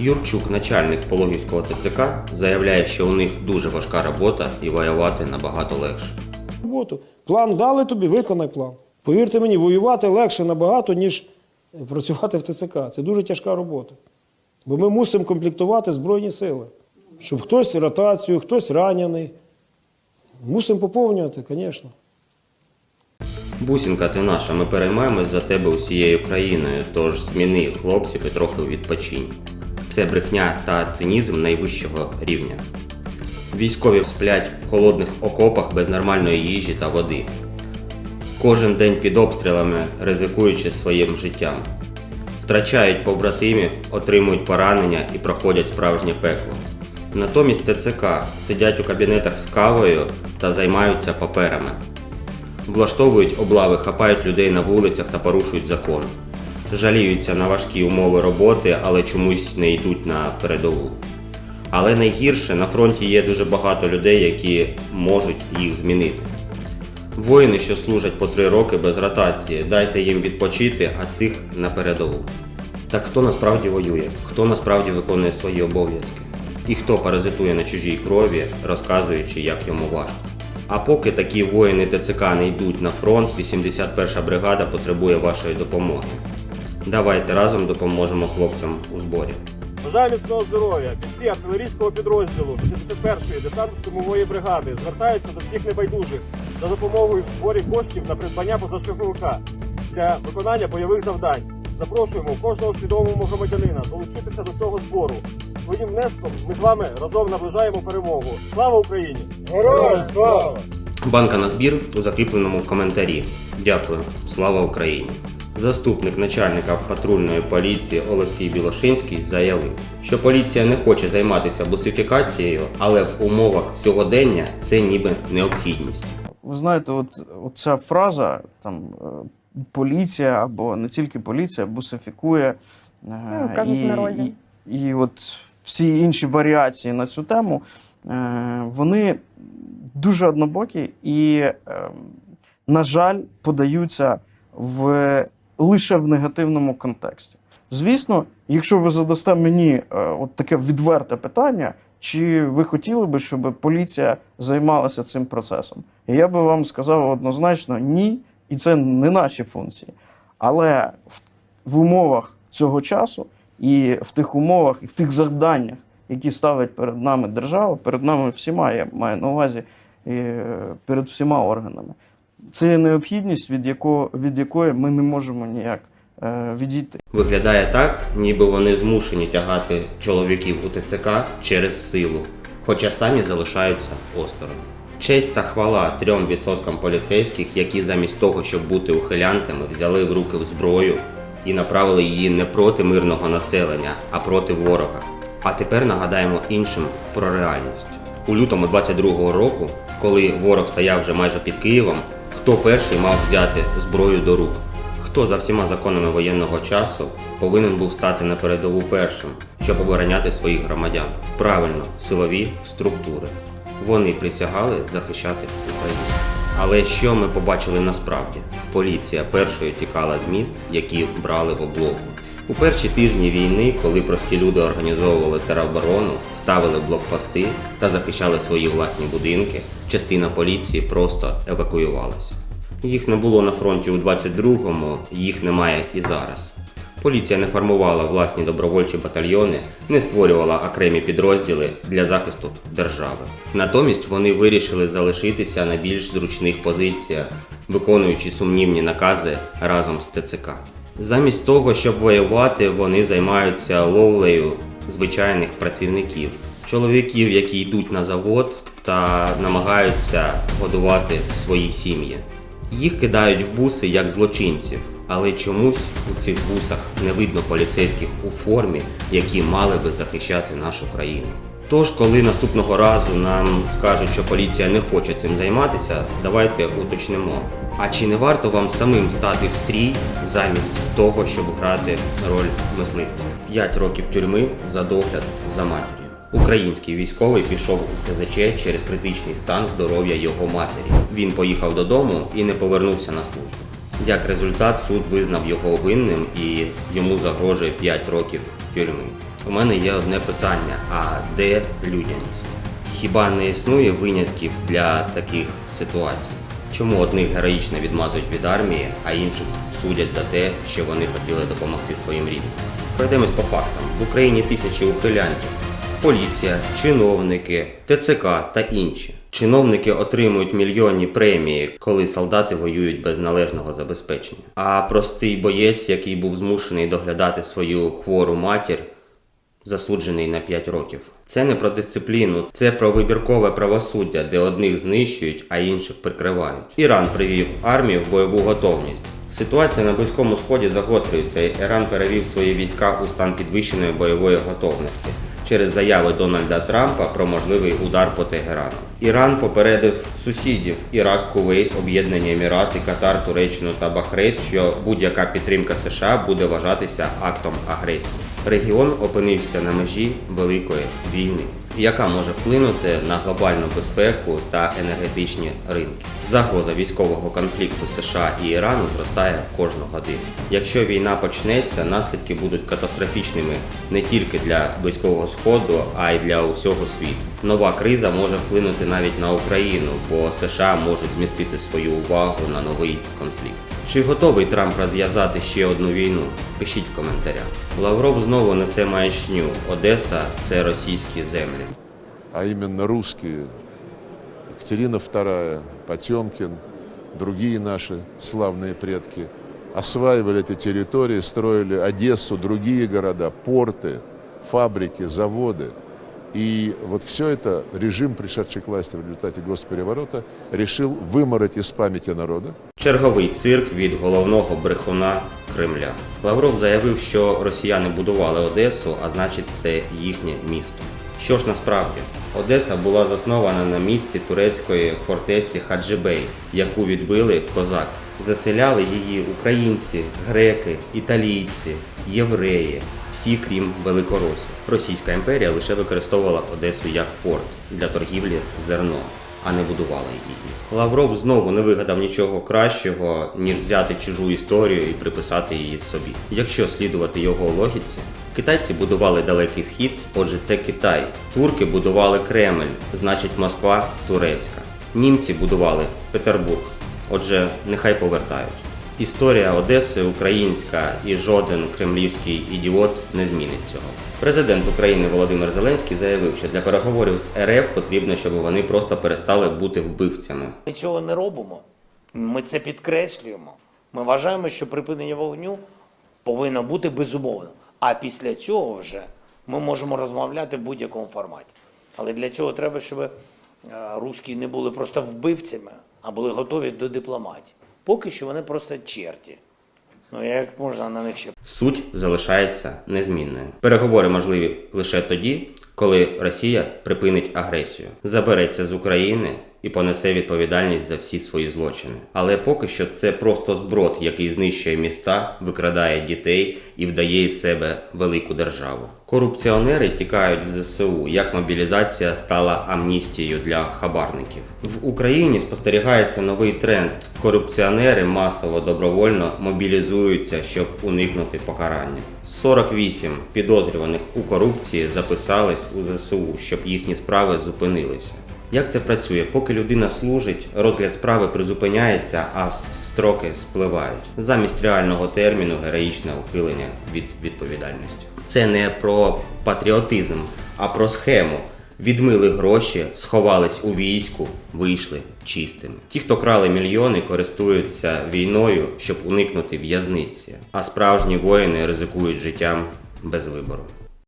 Юрчук, начальник Пологівського ТЦК, заявляє, що у них дуже важка робота і воювати набагато легше. роботу. План дали тобі, виконай план. Повірте мені, воювати легше набагато, ніж працювати в ТЦК. Це дуже тяжка робота. Бо ми мусимо комплектувати Збройні сили. Щоб хтось ротацію, хтось ранений. Мусимо поповнювати, звісно. Бусінка, ти наша, ми переймаємось за тебе усією країною, тож зміни хлопців і трохи відпочинь. Це брехня та цинізм найвищого рівня. Військові сплять в холодних окопах без нормальної їжі та води. Кожен день під обстрілами, ризикуючи своїм життям. Втрачають побратимів, отримують поранення і проходять справжнє пекло. Натомість ТЦК сидять у кабінетах з кавою та займаються паперами. Влаштовують облави, хапають людей на вулицях та порушують закон. Жаліються на важкі умови роботи, але чомусь не йдуть на передову. Але найгірше на фронті є дуже багато людей, які можуть їх змінити. Воїни, що служать по три роки без ротації, дайте їм відпочити, а цих на передову. Так хто насправді воює, хто насправді виконує свої обов'язки, і хто паразитує на чужій крові, розказуючи, як йому важко. А поки такі воїни ТЦК не йдуть на фронт, 81 бригада потребує вашої допомоги. Давайте разом допоможемо хлопцям у зборі. Бажаю міцного здоров'я. Бійці артилерійського підрозділу 81-ї десантно-штурмової бригади звертаються до всіх небайдужих за допомогою в зборі коштів на придбання позашляховика для виконання бойових завдань. Запрошуємо кожного свідомого громадянина долучитися до цього збору. Своїм внеском ми з вами разом наближаємо перемогу. Слава Україні! Героям слава! Банка на збір у закріпленому коментарі. Дякую. Слава Україні! Заступник начальника патрульної поліції Олексій Білошинський заявив, що поліція не хоче займатися бусифікацією, але в умовах сьогодення це ніби необхідність. Ви знаєте, от, от ця фраза там е, поліція або не тільки поліція бусифікує. е, Ну, кажуть в народі. І, і от всі інші варіації на цю тему, е, вони дуже однобокі і, е, на жаль, подаються в, лише в негативному контексті. Звісно, якщо ви задасте мені е, от таке відверте питання, чи ви хотіли би, щоб поліція займалася цим процесом? Я би вам сказав однозначно ні, і це не наші функції. Але в, в умовах цього часу і в тих умовах, і в тих завданнях, які ставить перед нами держава, перед нами всіма, я маю на увазі е, перед всіма органами. Це є необхідність, від, якого, від якої ми не можемо ніяк е, відійти. Виглядає так, ніби вони змушені тягати чоловіків у ТЦК через силу, хоча самі залишаються осторонь. Честь та хвала 3% поліцейських, які замість того, щоб бути ухилянтами, взяли в руки зброю і направили її не проти мирного населення, а проти ворога. А тепер нагадаємо іншим про реальність. У лютому 22-го року, коли ворог стояв вже майже під Києвом, хто перший мав взяти зброю до рук? Хто за всіма законами воєнного часу повинен був стати на передову першим, щоб обороняти своїх громадян? Правильно, силові структури. Вони присягали захищати Україну. Але що ми побачили насправді? Поліція першою тікала з міст, які брали в облогу. У перші тижні війни, коли прості люди організовували тероборону, ставили блокпости та захищали свої власні будинки, частина поліції просто евакуювалася. Їх не було на фронті у 22-му, їх немає і зараз. Поліція не формувала власні добровольчі батальйони, не створювала окремі підрозділи для захисту держави. Натомість вони вирішили залишитися на більш зручних позиціях, виконуючи сумнівні накази разом з ТЦК. Замість того, щоб воювати, вони займаються ловлею звичайних працівників, чоловіків, які йдуть на завод та намагаються годувати свої сім'ї. Їх кидають в буси як злочинців, але чомусь у цих бусах не видно поліцейських у формі, які мали би захищати нашу країну. Тож, коли наступного разу нам скажуть, що поліція не хоче цим займатися, давайте уточнимо. А чи не варто вам самим стати в стрій замість того, щоб грати роль мисливця? П'ять років тюрми за догляд за матір'ю. Український військовий пішов у СЗЧ через критичний стан здоров'я його матері. Він поїхав додому і не повернувся на службу. Як результат, суд визнав його винним і йому загрожує 5 років тюрми. У мене є одне питання: а де людяність? Хіба не існує винятків для таких ситуацій? Чому одних героїчно відмазують від армії, а інших судять за те, що вони хотіли допомогти своїм рідним? Пройдемось по фактам. В Україні тисячі ухилянтів. Поліція, чиновники, ТЦК та інші. Чиновники отримують мільйонні премії, коли солдати воюють без належного забезпечення. А простий боєць, який був змушений доглядати свою хвору матір, засуджений на 5 років. Це не про дисципліну, це про вибіркове правосуддя, де одних знищують, а інших прикривають. Іран привів армію в бойову готовність. Ситуація на Близькому Сході загострюється, і Іран перевів свої війська у стан підвищеної бойової готовності через заяви Дональда Трампа про можливий удар по Тегерану. Іран попередив сусідів Ірак, Кувейт, Об'єднані Емірати, Катар, Туреччину та Бахрейн, що будь-яка підтримка США буде вважатися актом агресії. Регіон опинився на межі великої війни, яка може вплинути на глобальну безпеку та енергетичні ринки. Загроза військового конфлікту США і Ірану зростає кожну годину. Якщо війна почнеться, наслідки будуть катастрофічними не тільки для близького сходу, а й для усього світу Нова криза може вплинути навіть на Україну, бо США можуть змістити свою увагу на новий конфлікт. Чи готовий Трамп розв'язати ще одну війну? Пишіть в коментарях. Лавров знову несе маячню. Одеса це російські землі. а именно русские, Екатерина II, Потемкин, другие наши славные предки, осваивали эти территории, строили Одессу, другие города, порты, фабрики, заводы. И вот все это режим, пришедший к власти в результате госпереворота, решил вымороть из памяти народа, Черговий цирк від головного брехуна Кремля. Лавров заявив, що росіяни будували Одесу, а значить, це їхнє місто. Що ж насправді, Одеса була заснована на місці турецької фортеці Хаджибей, яку відбили козаки. Заселяли її українці, греки, італійці, євреї, всі крім великоросів. Російська імперія лише використовувала Одесу як порт для торгівлі зерном а не будували її. Лавров знову не вигадав нічого кращого, ніж взяти чужу історію і приписати її собі. Якщо слідувати його логіці, китайці будували далекий схід, отже, це Китай. Турки будували Кремль, значить Москва турецька. Німці будували Петербург, отже, нехай повертають. Історія Одеси українська і жоден кремлівський ідіот не змінить цього. Президент України Володимир Зеленський заявив, що для переговорів з РФ потрібно, щоб вони просто перестали бути вбивцями. Ми цього не робимо. Ми це підкреслюємо. Ми вважаємо, що припинення вогню повинно бути безумовно. А після цього вже ми можемо розмовляти в будь-якому форматі. Але для цього треба, щоб е, русські не були просто вбивцями, а були готові до дипломатів. Поки що вони просто черті. Ну як можна на них ще Суть залишається незмінною. Переговори можливі лише тоді, коли Росія припинить агресію, забереться з України і понесе відповідальність за всі свої злочини. Але поки що це просто зброд, який знищує міста, викрадає дітей і вдає із себе велику державу. Корупціонери тікають в ЗСУ, як мобілізація стала амністією для хабарників. В Україні спостерігається новий тренд. Корупціонери масово добровольно мобілізуються, щоб уникнути покарання. 48 підозрюваних у корупції записались у ЗСУ, щоб їхні справи зупинилися. Як це працює? Поки людина служить, розгляд справи призупиняється, а строки спливають. Замість реального терміну героїчне ухилення від відповідальності. Це не про патріотизм, а про схему. Відмили гроші, сховались у війську, вийшли чистими. Ті, хто крали мільйони, користуються війною, щоб уникнути в'язниці, а справжні воїни ризикують життям без вибору.